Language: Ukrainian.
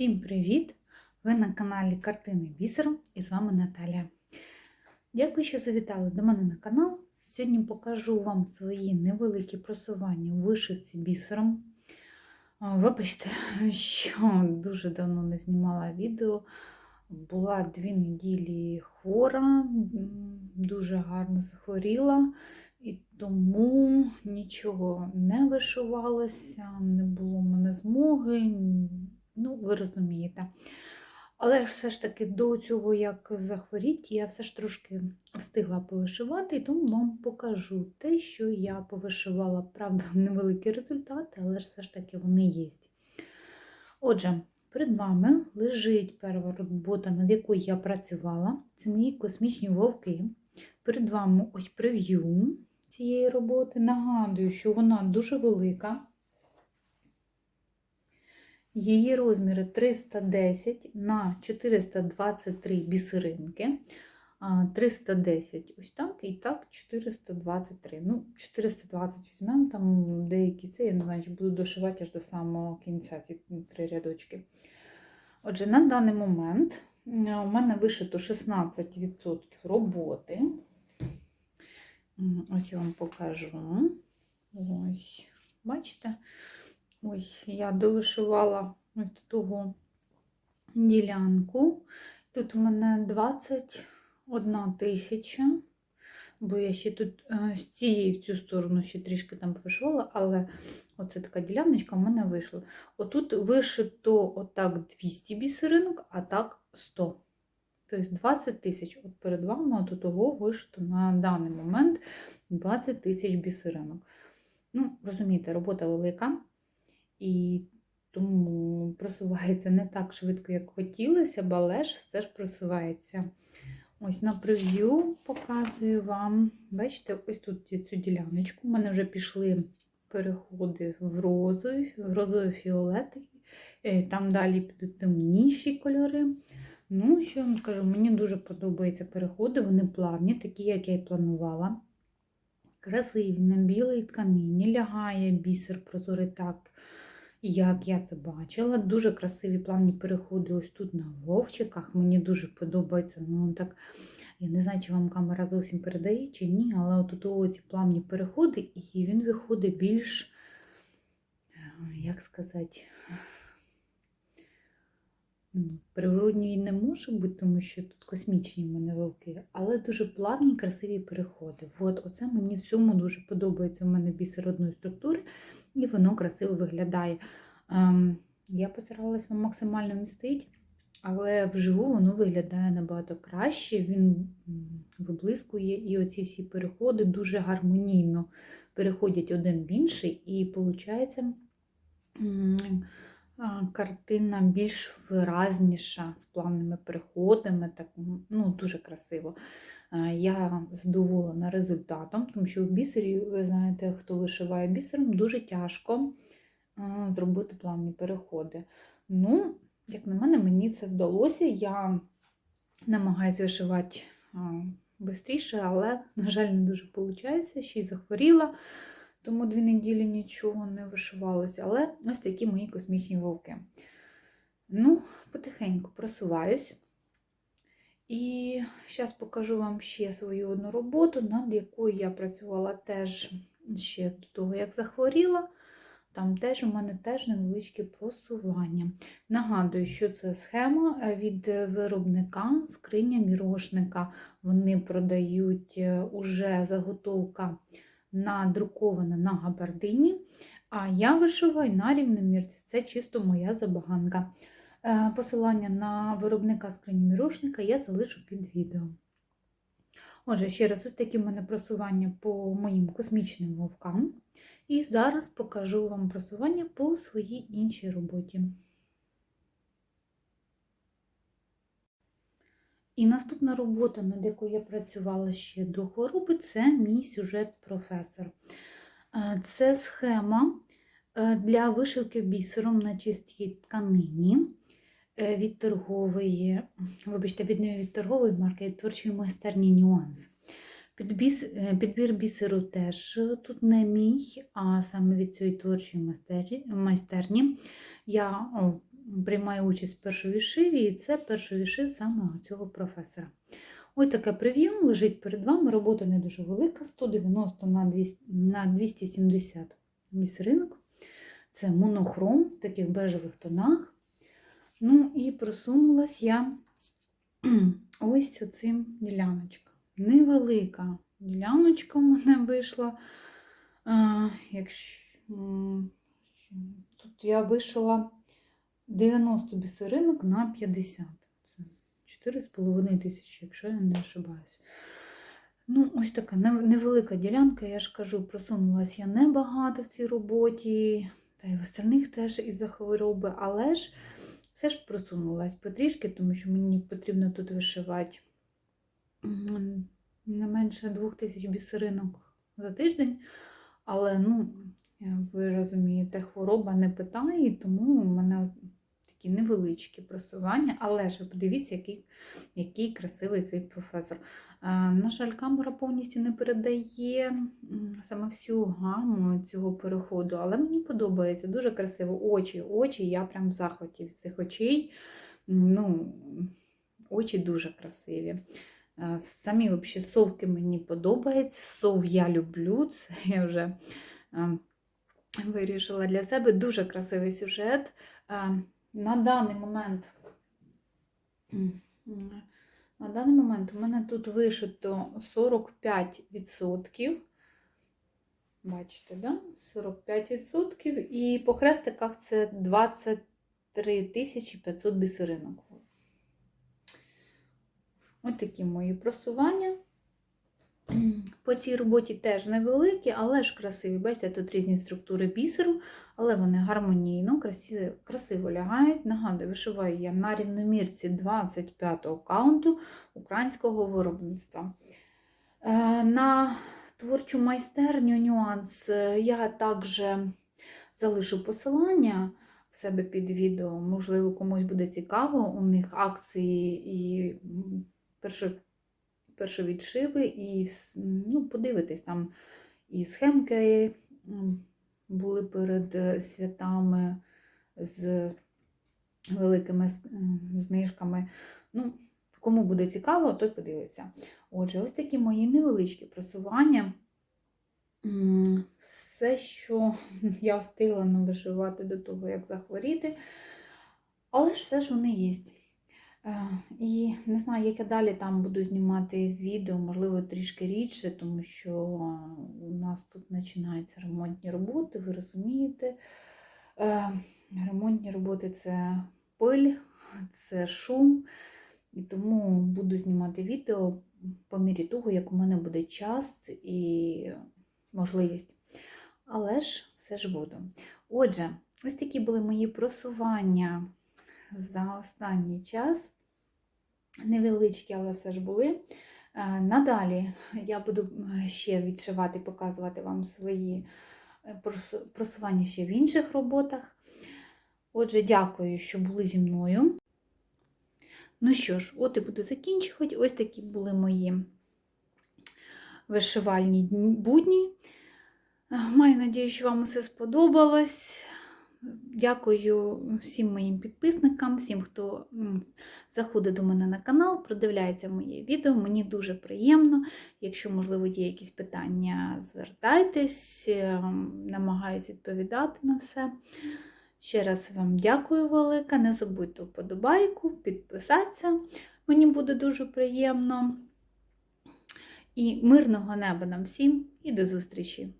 Всім привіт! Ви на каналі Картини Бісером і з вами Наталя. Дякую, що завітали до мене на канал. Сьогодні покажу вам свої невеликі просування у вишивці бісером. Вибачте, що дуже давно не знімала відео. Була дві неділі хвора, дуже гарно захворіла, і тому нічого не вишивалося, не було в мене змоги. Ну, ви розумієте. Але все ж таки до цього, як захворіти, я все ж трошки встигла повишивати, і тому вам покажу те, що я повишивала. Правда, невеликі результати, але ж все ж таки вони є. Отже, перед вами лежить перша робота, над якою я працювала. Це мої космічні вовки. Перед вами ось прев'ю цієї роботи. Нагадую, що вона дуже велика. Її розміри 310 на 423 бісеринки. 310 ось так, і так 423. Ну, 420 візьмемо, там деякі це, я не знаю, чи буду дошивати аж до самого кінця ці три рядочки. Отже, на даний момент е, у мене вишито 16% роботи. Ось я вам покажу. Ось, бачите? Ось я довишивала ось того ділянку. Тут у мене 21 тисяча, бо я ще тут е, з цієї в цю сторону ще трішки там вишивала, але оце така діляночка в мене вийшла. Отут вишито отак 200 бісеринок, а так 100. Тобто 20 тисяч. От перед вами от того вишито на даний момент 20 тисяч бісеринок. Ну, розумієте, робота велика і тому просувається не так швидко, як хотілося б, але ж все ж просувається. Ось на прев'ю показую вам. Бачите, ось тут цю діляночку. У мене вже пішли переходи в розові, в розові фіолетові. Е, Там далі підуть темніші кольори. Ну, що я вам скажу, мені дуже подобаються переходи, вони плавні, такі, як я і планувала. Красиві на білій тканині, лягає бісер прозорий так, як я це бачила. Дуже красиві плавні переходи ось тут на вовчиках. Мені дуже подобається. Ну, так, Я не знаю, чи вам камера зовсім передає, чи ні, але тут ці плавні переходи, і він виходить більш, е, як сказати, ну, природній не може бути, тому що тут космічні в мене вовки, але дуже плавні, красиві переходи. От, оце мені всьому дуже подобається. У мене бісер одної структури, і воно красиво виглядає. Ем, я постаралась вам максимально вмістити, але вживу воно виглядає набагато краще. Він виблискує, і оці всі переходи дуже гармонійно переходять один в інший, і виходить картина більш виразніша, з плавними переходами, так, ну, дуже красиво. А, Я задоволена результатом, тому що в бісері, ви знаєте, хто вишиває бісером, дуже тяжко зробити плавні переходи. Ну, як на мене, мені це вдалося. Я намагаюся вишивати швидше, але, на жаль, не дуже виходить. Ще й захворіла тому дві неділі нічого не вишивалося. Але ось такі мої космічні вовки. Ну, потихеньку просуваюсь. І зараз покажу вам ще свою одну роботу, над якою я працювала теж ще до того, як захворіла. Там теж у мене теж невеличке просування. Нагадую, що це схема від виробника скриня мірошника. Вони продають е, уже заготовка надрукована на габардині, а я вишиваю на рівномірці. Це чисто моя забаганка. Е, Посилання на виробника скрині мірошника я залишу під відео. Отже, ще раз, ось такі в мене просування по моїм космічним вовкам. І зараз покажу вам просування по своїй іншій роботі. І наступна робота, над якою я працювала ще до хвороби, це мій сюжет-професор. Е, Це схема е, для вишивки бісером на чистій тканині від торгової, вибачте, від не від торгової марки, від творчої майстерні нюанс. Підбіс, підбір бісеру теж тут не мій, а саме від цієї творчої майстерні. Я приймає участь в першому шиві, і це перший шив саме цього професора. Ось таке прев'ю лежить перед вами. Робота не дуже велика, 190 на 200 на 270 місеринок. Це монохром в таких бежевих тонах. Ну і просунулась я ось оцим діляночком. Невелика діляночка у мене вийшла. А, якщо, тут я вишила 90 бісеринок на 50. Це 4,5 тисячі, якщо я не ошибаюсь. Ну, ось така невелика ділянка, я ж кажу, просунулась я небагато в цій роботі, та й в остальних теж із-за хвороби, але ж все ж просунулась потрішки, тому що мені потрібно тут вишивати не менше двох тисяч бісеринок за тиждень. Але, ну, ви розумієте, хвороба не питає, тому в мене такі невеличкі просування. Але ж ви подивіться, який, який красивий цей професор. Е, На жаль, камера повністю не передає саме всю гаму цього переходу, але мені подобається дуже красиво. Очі, очі, я прям в захваті від цих очей. Ну, очі дуже красиві. Е, Самі взагалі совки мені подобаються. Сов я люблю, це я вже е, вирішила для себе. Дуже красивий сюжет. На даний момент. на даний момент у мене тут вишито 45%. Бачите, да? 45%. І по хрестиках це 23 500 бісеринок. Ось такі мої просування. По цій роботі теж невеликі, але ж красиві. Бачите, тут різні структури бісеру, але вони гармонійно, красиво, красиво лягають. Нагадую, вишиваю я на рівномірці 25-го каунту українського виробництва. Е, На творчу майстерню нюанс е, я також залишу посилання в себе під відео. Можливо, комусь буде цікаво. У них акції і м, першо, першовідшиви, і ну, подивитись там і схемки були перед е, святами з великими знижками. Ну, кому буде цікаво, той подивиться. Отже, ось такі мої невеличкі просування. Все, що я встигла навишивати до того, як захворіти. Але ж все ж вони є. Е, І не знаю, як я далі там буду знімати відео, можливо, трішки рідше, тому що у нас тут починаються ремонтні роботи, ви розумієте. Е, Ремонтні роботи це пиль, це шум. І тому буду знімати відео по мірі того, як у мене буде час і можливість. Але ж все ж буду. Отже, ось такі були мої просування за останній час. Невеличкі, але все ж були. Е, Надалі я буду ще відшивати, показувати вам свої е, просування ще в інших роботах. Отже, дякую, що були зі мною. Ну що ж, от і буду закінчувати. Ось такі були мої вишивальні дні- будні. Е, Маю надію, що вам усе сподобалось. Дякую всім моїм підписникам, всім, хто заходить до мене на канал, продивляється моє відео. Мені дуже приємно. Якщо, можливо, є якісь питання, звертайтесь, е, намагаюсь відповідати на все. Ще раз вам дякую велике. Не забудьте вподобайку, підписатися. Мені буде дуже приємно. І мирного неба нам всім і до зустрічі!